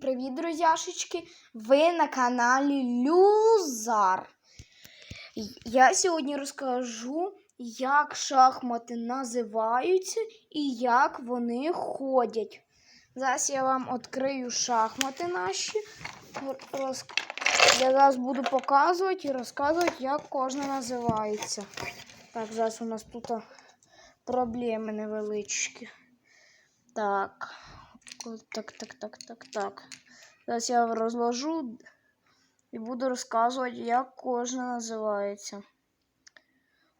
привіт, друзяшечки! Ви на каналі Люзар. Я сьогодні розкажу, як шахмати називаються і як вони ходять. Зараз я вам відкрию шахмати наші. Я зараз буду показувати і розказувати, як кожна називається. Так, зараз у нас тут проблеми невеличкі. Так. Так, так, так, так, так. Зараз я розложу і буду розказувати, як кожна називається.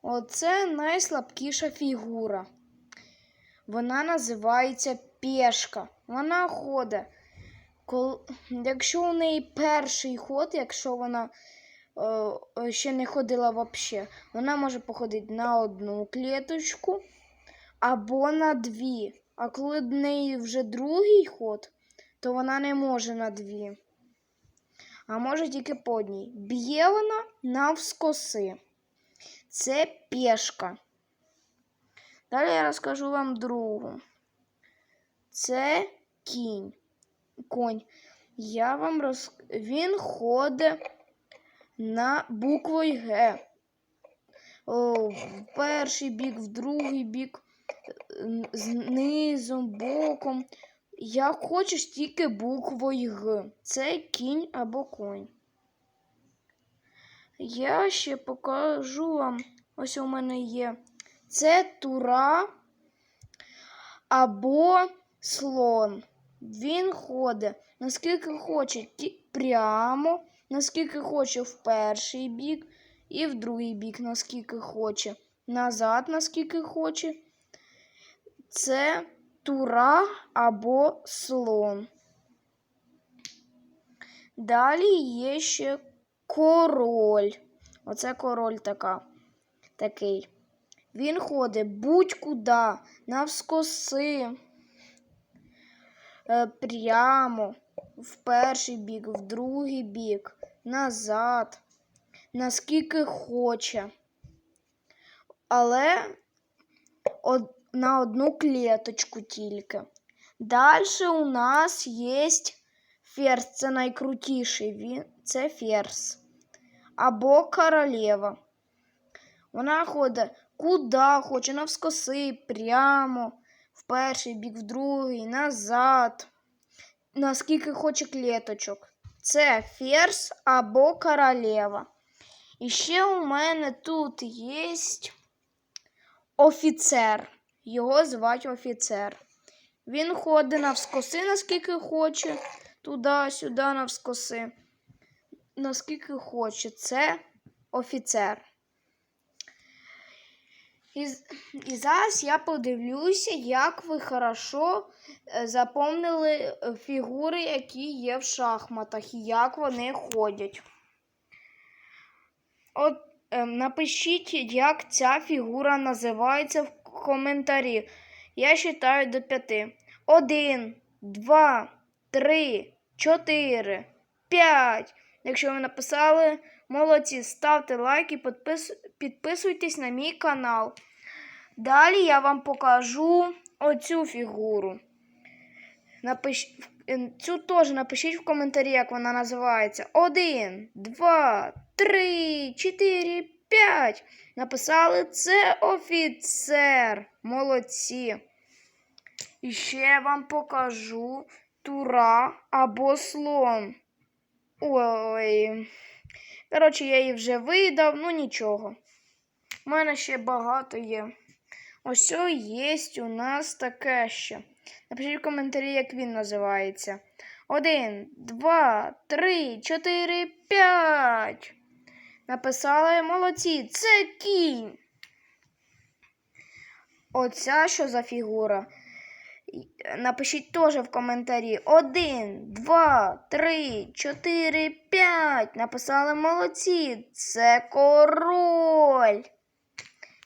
Оце найслабкіша фігура. Вона називається пешка. Вона ходить. Якщо у неї перший ход, якщо вона е, ще не ходила взагалі, вона може походити на одну клеточку або на дві. А коли в неї вже другий ход, то вона не може на дві. А може тільки по одній. Б'є вона навскоси. Це пешка. Далі я розкажу вам другу. Це кінь. Конь. Я вам роз... Він ходить на буквою Г. О, в перший бік, в другий бік знизу, боком. Як хочеш тільки буквою Г. Це кінь або конь. Я ще покажу вам, ось у мене є. Це тура або слон. Він ходить, наскільки хоче прямо, наскільки хоче в перший бік і в другий бік, наскільки хоче. Назад, наскільки хоче це тура або слон. Далі є ще король. Оце король така, такий. Він ходить будь-куди, навскоси, е, прямо, в перший бік, в другий бік, назад, наскільки хоче. Але на одну клеточку тільки. Далі у нас є ферзь, це найкрутіший це ферзь. Або королева. Вона ходить куди хоче, навскоси, прямо, в перший бік, в другий, назад, наскільки хоче клеточок. Це ферзь або королева. І ще у мене тут є офіцер. Його звати офіцер. Він ходить навскоси, наскільки хоче, туди-сюди навскоси. Наскільки хоче. Це офіцер. І, і зараз я подивлюся, як ви хорошо е, запомнили е, фігури, які є в шахматах, і як вони ходять. От е, напишіть, як ця фігура називається в коментарі. Я считаю до п'яти. Один, два, три, чотири, п'ять. Якщо ви написали, молодці, ставте лайк і підпис... підписуйтесь на мій канал. Далі я вам покажу оцю фігуру. Напиш... Цю теж напишіть в коментарі, як вона називається. Один, два, три, чотири, п'ять. Написали це офіцер. Молодці. І ще я вам покажу тура або слон. Ой. Коротше, я її вже видав, ну нічого. У мене ще багато є. Ось є у нас таке ще. Напишіть в коментарі, як він називається. Один, два, три, чотири, п'ять. Написали молодці. Це кінь. Оця що за фігура? Напишіть теж в коментарі. Один, два, три, чотири, п'ять. Написали молодці. Це король.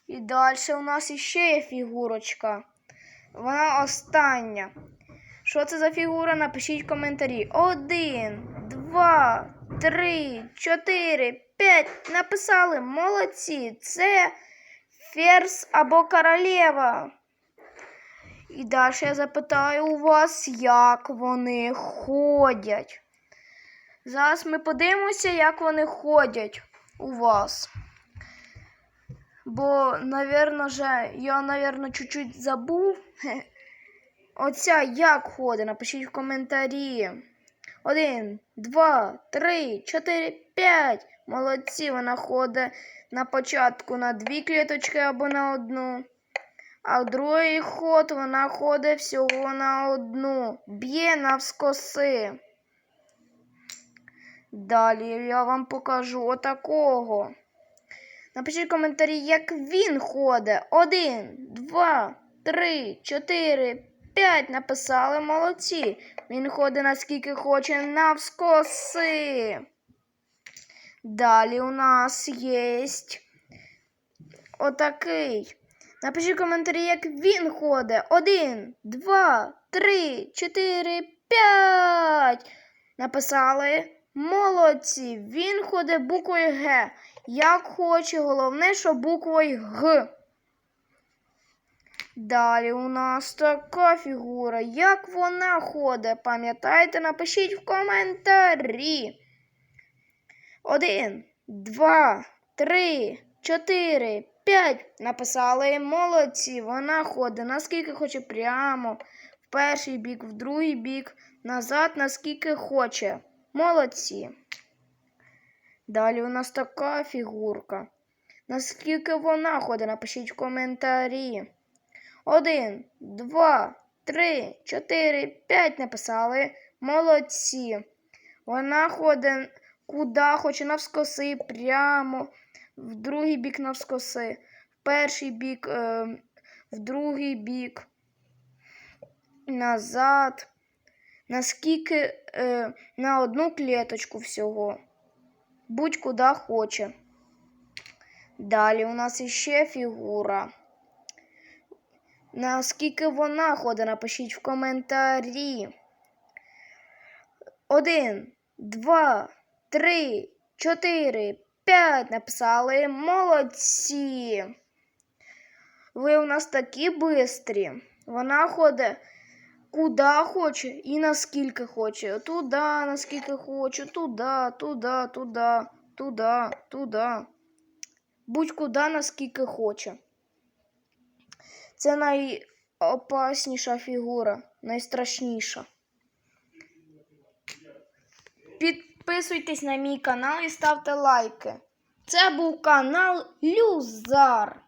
І далі у нас іще є фігурочка. Вона остання. Що це за фігура? Напишіть в коментарі. Один, два, три, чотири, п'ять. Написали молодці. Це ферзь або королева. І далі я запитаю у вас, як вони ходять. Зараз ми подивимося, як вони ходять у вас. Бо, навірно, же, я, навірно, чуть-чуть забув. Оця як ходить? Напишіть в коментарі. Один, два, три, чотири, п'ять. Молодці, вона ходить на початку на дві кліточки або на одну. А в другий ход вона ходить всього на одну. Б'є навскоси. Далі я вам покажу отакого. Напишіть в коментарі, як він ходить. Один, два, три, чотири, п'ять. Написали молодці. Він ходить наскільки хоче навскоси. Далі у нас є отакий. Напишіть в коментарі, як він ходить. Один, два, три, чотири, п'ять. Написали молодці. Він ходить буквою Г. Як хоче, головне, що буквою Г. Далі у нас така фігура. Як вона ходить? Пам'ятаєте, напишіть в коментарі. Один, два, три, чотири, п'ять. Написали молодці. Вона ходить наскільки хоче прямо. В перший бік, в другий бік, назад, наскільки хоче. Молодці. Далі у нас така фігурка. Наскільки вона ходить, напишіть в коментарі. Один, два, три, чотири, п'ять написали. Молодці. Вона ходить куди хоче навскоси, прямо, в другий бік навскоси, в перший бік, е, в другий бік, назад. Наскільки е, на одну клеточку всього. Будь-куди хоче. Далі у нас іще фігура. Наскільки вона ходить, напишіть в коментарі. Один, два, три, чотири, п'ять. Написали молодці. Ви у нас такі бистрі. Вона ходить куди хоче і наскільки хоче. Туди, наскільки хоче, туди, туди, туди, туди, туди. Будь-куди, наскільки хоче. Це найопасніша фігура, найстрашніша. Підписуйтесь на мій канал і ставте лайки. Це був канал Люзар.